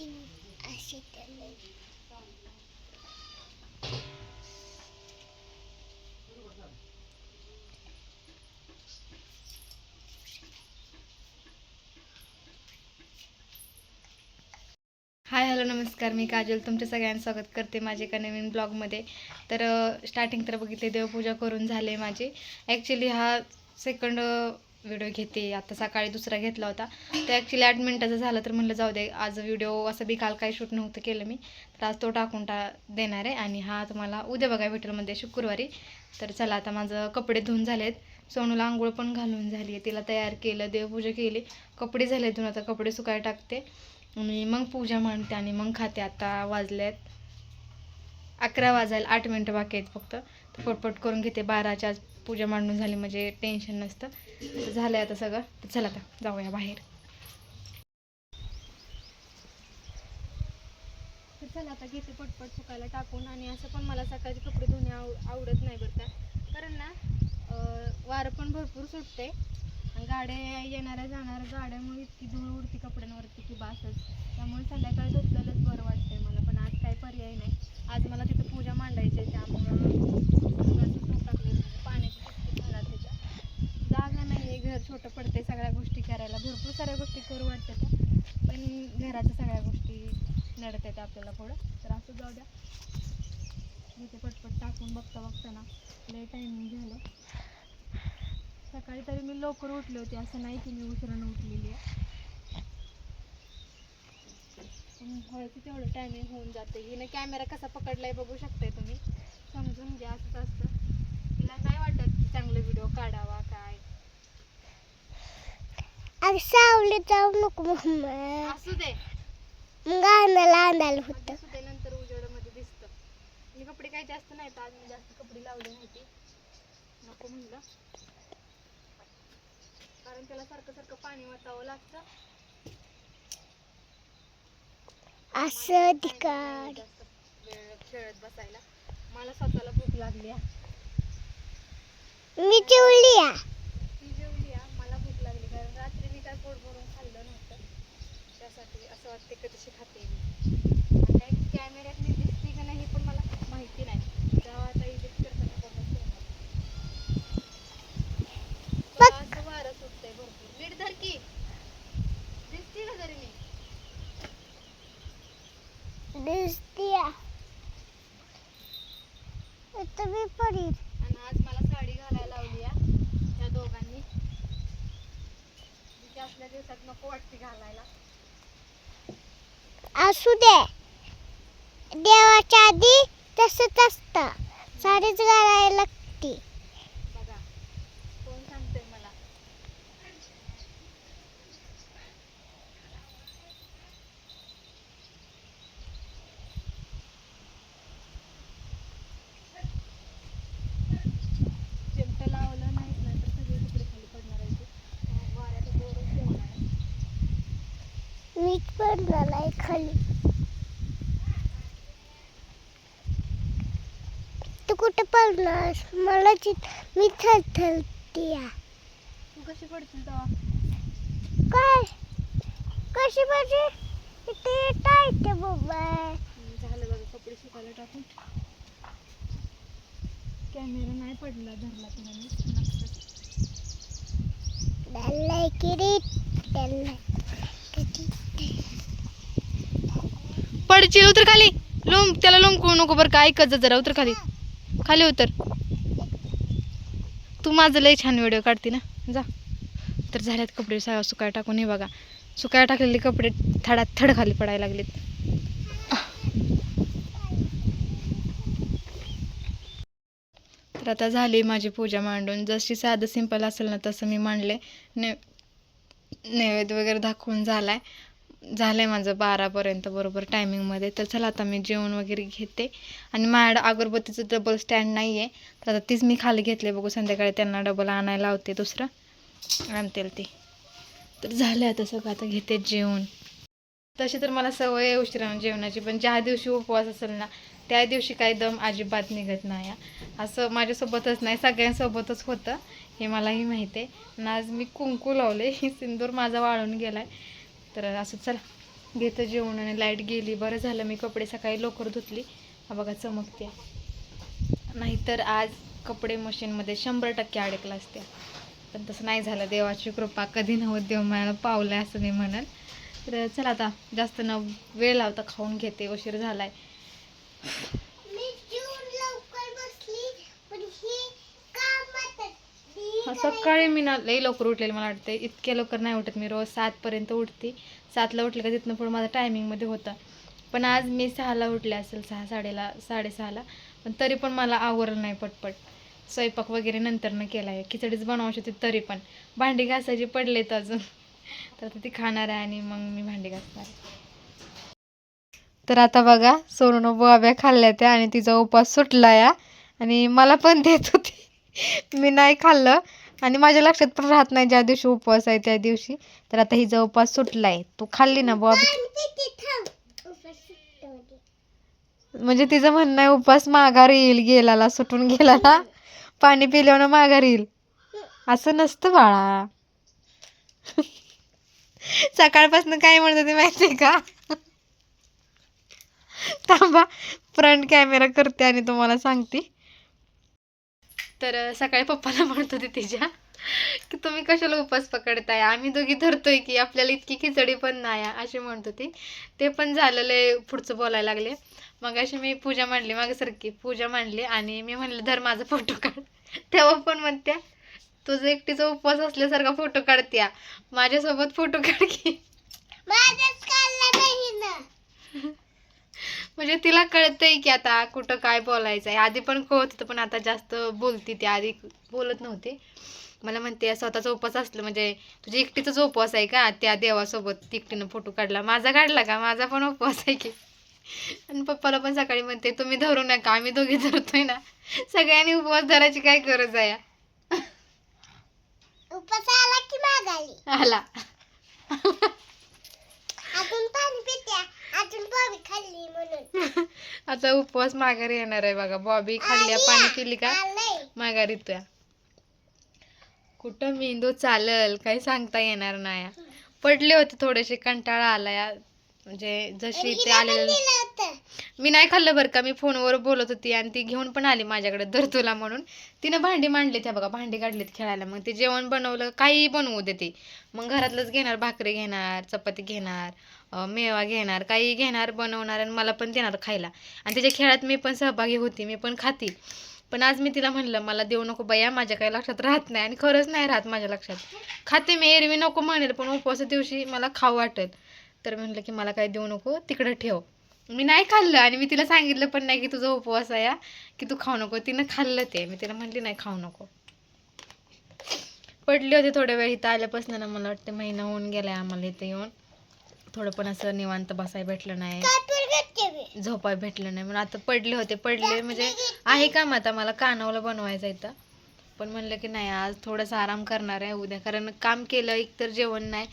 असे hi hello नमस्कार. मी काजल तुमच्या सगळ्यांचं स्वागत करते माझे एका नवीन ब्लॉगमध्ये तर स्टार्टिंग तर बघितले देवपूजा करून झाले माझी. ॲक्च्युली हा सेकंड व्हिडिओ घेते. आता सकाळी दुसरा घेतला होता. तर ॲक्च्युली आठ मिनटाचा झालं तर म्हणलं जाऊ दे आज व्हिडिओ असं बी काल काही शूट नव्हतं केलं मी. तर आज तो टाकून टा देणार आहे. आणि हा तुम्हाला उद्या बघा भेटेलमध्ये शुक्रवारी. तर चला आता माझं कपडे धुवून झालेत. सोनूला आंघोळ पण घालून झाली आहे. तिला तयार केलं देवपूजा केली. कपडे झाले धुवून आता कपडे सुकाय टाकते. आणि मग पूजा मांडते आणि मग खाते. आता वाजल्यात अकरा वाजायला आठ मिनटं बाकी आहेत फक्त. तर पटपट करून घेते बाराच्या आज पूजा मांडून झाली म्हणजे टेन्शन नसतं. तर झालं आता सगळं. तर चला आता जाऊया बाहेर. तर चला आता घेते पटपट सुकायला टाकून आणि असं पण मला सकाळचे कपडे धुणे आव आवडत नाही बरं का. कारण ना वारं पण भरपूर सुटते आणि गाड्या येणाऱ्या जाणाऱ्या गाड्यामुळे इतकी धूळ उडती कपड्यांवरती की बासच. त्यामुळे संध्याकाळी धुतलेलंच बरं वाटतंय मला. पण आज काही पर्याय नाही. आज मला तिथं पूजा मांडायची आहे त्यामुळं सगळं धुवून टाकले पाण्याची टाकी घरात त्याच्या जागा नाही आहे घर छोटं पडते सगळ्या गोष्टी करायला भरपूर साऱ्या गोष्टी करू वाटतात त्या. पण घराच्या सगळ्या गोष्टी नडत आहेत आपल्याला पुढं. तर असं जाऊ द्या. इथे पटपट टाकून बघता बघताना लय टायमिंग झालं. सकाळी तरी मी लवकर उठले होते असं नाही की मी उशिरानं उठलेली आहे. पण व्हायचं तेवढं टायमिंग होऊन जाते. हिने कॅमेरा कसा पकडलाय बघू शकताय तुम्ही. समजून घ्या असंच असतं तिला नाही वाटत की व्हिडिओ काढावा काय अरे सावली जाऊ नको मम्मा असू दे. मग होतं. असू दे नंतर उजेडामध्ये दिसतं. मी कपडे काही जास्त नाहीत आज मी जास्त कपडे लावले नव्हते. नको म्हणलं. कारण त्याला सारखं सारखं पाणी लागतं. असं ठिकाण जास्त वेळ खेळत बसायला. मला स्वतःला भूक लागली आहे. मी जेवली या ती जेवली आहे, मला भूक लागली कारण रात्री मी काय पोट भरून खाल्लं नव्हतं त्यासाठी असं वाटते कधीशी खाते मी. आणि काय कॅमेऱ्यात मी दिसते का नाही हे पण मला माहिती नाही. जेव्हा आता एडिट करताना बघत. असं वारं सुटतंय भरपूर. नीट धर की. दिसते का तरी मी? दिसती या मी पडील आणि आज मला साडी घालायला लावली त्या दोघांनी. असल्या दिवसात नको वाटते घालायला. असू दे. देवाच्या आधी तसंच असतं. साडीच घालायला लागते बघा कोण सांगतंय मला चिमटं लावलं नाही ना तर सगळे कपडे खाली पडणार आहे ते वाऱ्याचं जोरच ठेवणार आहे मीच पडणार आहे खाली. तू कुठे पडणार मला चित मी थरथरते तू कशी पडशील तेव्हा? काय? कशी पाहिजे इथे टाळते बाबा. झालं बघा कपडे सुकायला टाकून. कॅमेरा नाही पडला धरला तिला मी नक्कीच. डल्लाय किरीट डल्लाय पडशील उतर खाली. लोम त्याला लोंबकू नको बरं का ऐकत जा जरा उतर खाली. खाली उतर. तू माझं लय छान व्हिडिओ काढते ना. जा. तर झाल्यात कपडे सगळं सुकाय टाकून. हे बघा सुकाय टाकलेले कपडे थडात थड खाली पडायला लागलेत. तर आता झाली माझी पूजा मांडून. जशी साधं सिंपल असेल ना तसं मी मांडले. ने नैवेद्य वगैरे दाखवून झालं आहे माझं बारापर्यंत बरोबर टायमिंगमध्ये तर चला आता मी जेवण वगैरे घेते. आणि माझ्या अगरबत्तीचं डबल स्टँड नाही आहे तर आता तीच मी खाली घेतले बघू संध्याकाळी त्यांना डबल आणायला लावते दुसरं. आणतील ते. तर झालं आता सगळं. आता घेते जेवण. तशी तर मला सवय आहे उशिरा जेवणाची. पण ज्या दिवशी उपवास असेल ना त्या दिवशी काही दम अजिबात निघत नाही असं माझ्यासोबतच नाही सगळ्यांसोबतच होतं. हे मलाही माहिती आहे. आणि आज मी कुंकू लावले सिंदूर माझा वाळून गेला आहे तर असं चला घेतं जेवण आणि लाइट गेली. बरं झालं मी कपडे सकाळी लवकर धुतली. हा बघा चमकते. नाहीतर आज कपडे मशीनमध्ये शंभर टक्के अडकला असते पण तसं नाही झालं. देवाची कृपा कधी नव्हत देव मला पावलं असं मी म्हणाल तर चला आता जास्त न वेळ लावता खाऊन घेते. उशीर झाला आहे जेवून लवकर बसली पण ही कामात असली. हा, सकाळी मी ना लई लवकर उठलेली मला वाटते इतक्या लवकर नाही उठत मी रोज सातपर्यंत उठते. सातला उठले का तिथनं पुढं माझा टायमिंगमध्ये होता. पण आज मी सहाला उठले असेल सहा साडेला साडेसहाला. पण तरी पण मला आवरलं नाही पटपट. स्वयंपाक वगैरे नंतरनं केला आहे खिचडीच बनवायची होती तरी पण. भांडी घासायची पडलेत अजून. तर ती खाणार आहे आणि मग मी भांडी घासणार आहे. तर आता बघा सोनूनं बोब्या खाल्ल्या त्या आणि तिचा उपास सुटला या आणि मला पण देत होती. मी नाही खाल्लं. आणि माझ्या लक्षात पण राहत नाही ज्या दिवशी उपवास आहे त्या दिवशी. तर आता हिचा उपवास आहे तू खाल्ली ना बॉबी म्हणजे तिचं म्हणणं आहे उपवास माघार येईल गेलाला सुटून गेलाला. पाणी पिल्यावर माघार येईल. असं नसतं बाळा. सकाळपासून काय म्हणत होते माहिती आहे का? थांबा. फ्रंट कॅमेरा करते आणि तुम्हाला सांगते. तर सकाळी पप्पाला म्हणत होते तिच्या की तुम्ही कशाला उपास पकडताय? आम्ही दोघी धरतोय की आपल्याला इतकी खिचडी पण नाही आहे, अशी म्हणत होती. ते पण झालेलं आहे पुढचं बोलायला लागले. मग अशी मी पूजा मांडली मागेसारखी. पूजा मांडली आणि मी म्हणलं धर माझा फोटो काढ. तेव्हा पण म्हणत्या तुझं एकटीचा उपवास असल्यासारखा फोटो काढत्या. माझ्यासोबत फोटो काढ की माझाच काढला नाही ना म्हणजे तिला कळतंय की आता कुठं काय बोलायचं आहे आधी पण कळत होतं पण आता जास्त बोलती ती. आधी बोलत नव्हती. मला म्हणते स्वतःचा उपवास असलं म्हणजे तुझ्या एकटीचाच उपवास आहे का? त्या देवासोबत एकटीनं फोटो काढला. माझा काढला का? माझा पण उपवास आहे की. आणि पप्पाला पण सकाळी म्हणते तुम्ही धरू नका. आम्ही दोघे धरतोय ना. सगळ्यांनी उपवास धरायची काय गरज आहे? आला की आला. अजून पाणी पित्या? अजून बॉबी खाल्ली म्हणून. आता उपवास माघारी येणार आहे बघा. बॉबी खाल्ल्या पाणी पिली का. माघारी येतोय. कुठं मेंदू चालल काही सांगता येणार नाही. पडले होते थोडेसे कंटाळा आला या म्हणजे जशी ते आलेलं. मी नाही खाल्लं बरं का. मी फोनवर बोलत होती आणि ती घेऊन पण आली माझ्याकडे धर तुला म्हणून. तिनं भांडी मांडली त्या बघा भांडी काढलीत खेळायला. मग ते जेवण बनवलं काही बनवू देते मग घरातलंच घेणार भाकरी घेणार चपाती घेणार मेवा घेणार काही घेणार बनवणार आणि मला पण देणार खायला. आणि त्याच्या खेळात मी पण सहभागी होती मी पण खाती. पण आज मी तिला म्हणलं मला देऊ नको बया माझ्या काही लक्षात राहत नाही आणि खरंच नाही राहत माझ्या लक्षात. खाते मी एरवी नको म्हणेल पण उपवासा दिवशी मला खाऊ वाटेल. तर म्हणलं की मला काही देऊ नको तिकडं ठेव. मी नाही खाल्लं आणि मी तिला सांगितलं पण नाही की तुझा उपवास आहे की तू खाऊ नको. तिनं खाल्लं ते. मी तिला म्हणली नाही खाऊ नको. पडली होती थोड्या वेळ इथं आल्यापासून ना मला वाटतं महिना होऊन गेलाय आम्हाला इथं येऊन. थोडं पण असं निवांत बसाय भेटलं नाही. झोपाय भेटलं नाही. म्हणून आता पडले होते. पडले म्हणजे आहे काम आता. मला कानावलं बनवायचं इथं. पण म्हणलं की नाही आज थोडासा आराम करणार आहे. उद्या कारण काम केलं एकतर जेवण नाही.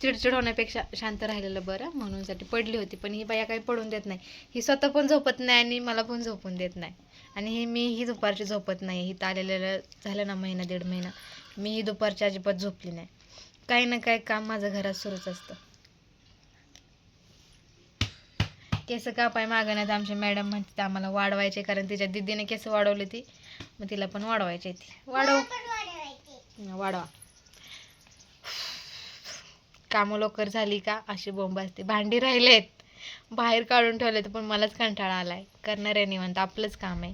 चिडचिड होण्यापेक्षा शांत राहिलेलं बरं म्हणूनसाठी पडली होती. पण ही बाया काही पडून देत नाही. ही स्वतः पण झोपत नाही आणि मला पण झोपून देत नाही. आणि ही मी ही दुपारची झोपत नाही. ही आलेलं झालं ना महिना दीड महिना. मी ही दुपारची अजिबात झोपली नाही. काही ना काही काम माझं घरात सुरूच असतं. केस कापाय मागण्यात आमच्या मॅडम म्हणते आम्हाला वाढवायचे कारण तिच्या दिदीने केस वाढवले ती. मग तिला पण वाढवायचे ती. वाढव. वाढवा. कामं लवकर झाली का अशी बोंब असते. भांडी राहिलेत. बाहेर काढून ठेवलेत पण मलाच कंटाळा आलाय. करणार आहे निवांत आपलंच काम आहे.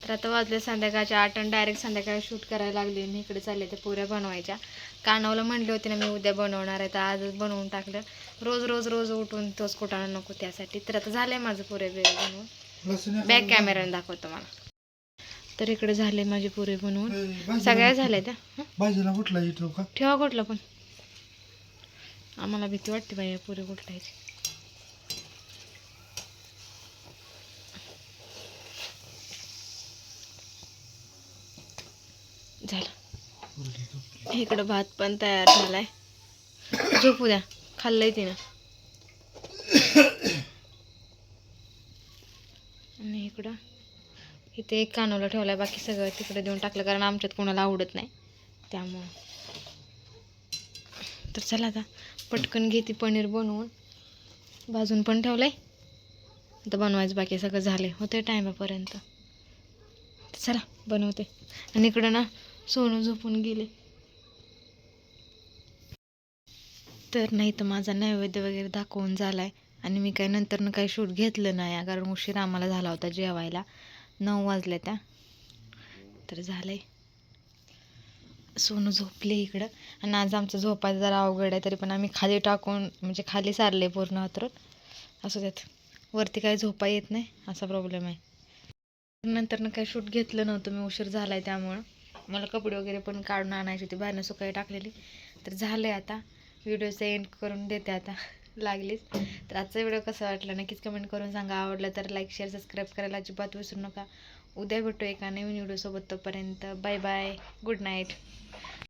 तर आता वाजले संध्याकाळच्या आठ आणि डायरेक्ट संध्याकाळी शूट करायला लागले मी इकडे चालले ते पुऱ्या बनवायच्या. कानावलं म्हणले होते ना मी उद्या बनवणार आहे तर आजच बनवून टाकलं. रोज रोज रोज उठून तोच कुटाणा नको त्यासाठी. तर आता झालंय माझं पुरे वेळ बनवून. बॅक कॅमेऱ्याने दाखवतो मला. तर इकडे झाले माझे पुरे बनवून. सगळ्या झाल्या त्या? भाजीला कुठला ठेवू का? ठेवा कुठलं पण. आम्हाला भीती वाटते बाई पुरे कुठलायची. झालं. इकडं भात पण तयार झालाय. झोपू द्या खाल्लंय तिनं आणि इकडं इथे एक कानोला आहे बाकी सगळं तिकडे देऊन टाकलं कारण आमच्यात कोणाला आवडत नाही. त्यामुळं. तर चला आता पटकन घेते पनीर बनवून. भाजून पण ठेवलं आहे आता बनवायचं बाकी सगळं झालं होते टायमापर्यंत. चला बनवते. आणि इकडं ना सोनं झोपून गेले. तर नाही तर माझा नैवेद्य वगैरे दाखवून झाला आहे आणि मी काही नंतरनं काही शूट घेतलं नाही कारण उशीर आम्हाला झाला होता जेवायला. नऊ वाजले त्या तर झालं आहे सोनू झोपले इकडं. आणि आज आमचं झोपायचं जरा अवघड आहे तरी पण आम्ही खाली टाकून म्हणजे खाली सारले पूर्ण अत्र असं त्यात वरती काही झोपा येत नाही असा प्रॉब्लेम आहे. नंतरनं काही शूट घेतलं नव्हतं मी उशीर झाला आहे त्यामुळं. मला कपडे वगैरे पण काढून आणायची होती बाहेरनं सुकाई टाकलेली. तर झालं आहे आता व्हिडिओचं एंड करून देते आता. लागलीच. तर आजचा व्हिडिओ कसा वाटला नक्कीच कमेंट करून सांगा. आवडलं तर लाईक शेअर सबस्क्राईब करायला अजिबात विसरू नका. उद्या भेटू एका नवीन व्हिडिओसोबत तोपर्यंत. Bye bye good night